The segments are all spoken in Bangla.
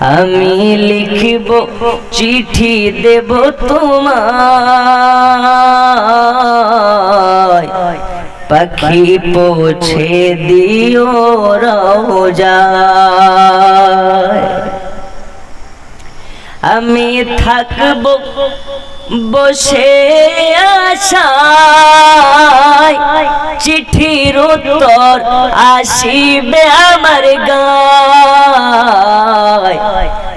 আমি লিখিব চিঠি দেব তোমায়। পাখি পৌঁছে দিও রোজায় আমি থাকব বসে আশায়। চিঠির উত্তর আসিবে আমার গায়।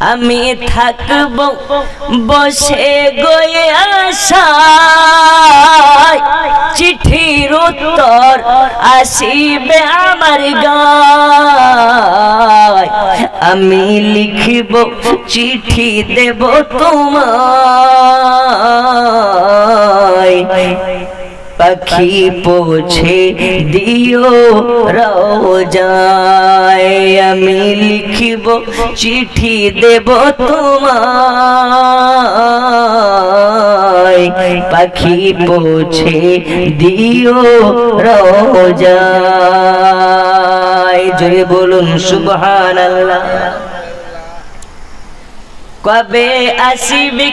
আমি থাকব বসে গয়ে আশায়। চিঠির উত্তর আসিবে আমার গায়। আমি লিখিব, চিঠি দেব তোমায়। পাখি পৌঁছে দিও রোজায় আমি লিখিব চিঠি দেব তোমায়। পাখি পৌঁছে দিও রোজায়। জোরে বলুন, সুবহানাল্লাহ। কবে আসিবি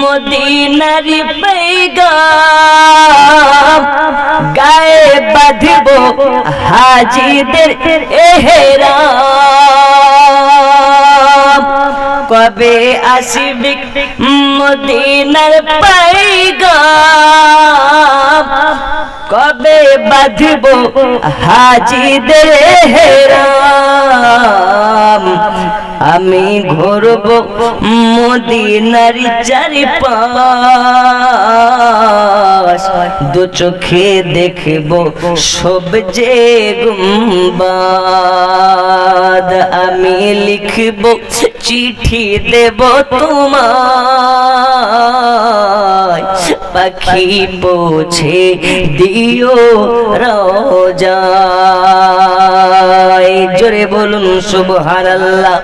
মদিনারি বাঁধব হাজিদের এহেরাম। কবে আসিবি মদিনার পাইগাম? কবে বাঁধব হাজিদের হেরাম আমি ঘুরব মদিনারি চারি দু চোখে দেখব সব যে গুম্বাদ। আমি লিখব, চিঠি দেব তোমায়। পাখি পৌঁছে দিও রোজায় জোরে বলুন, সুবহানাল্লাহ।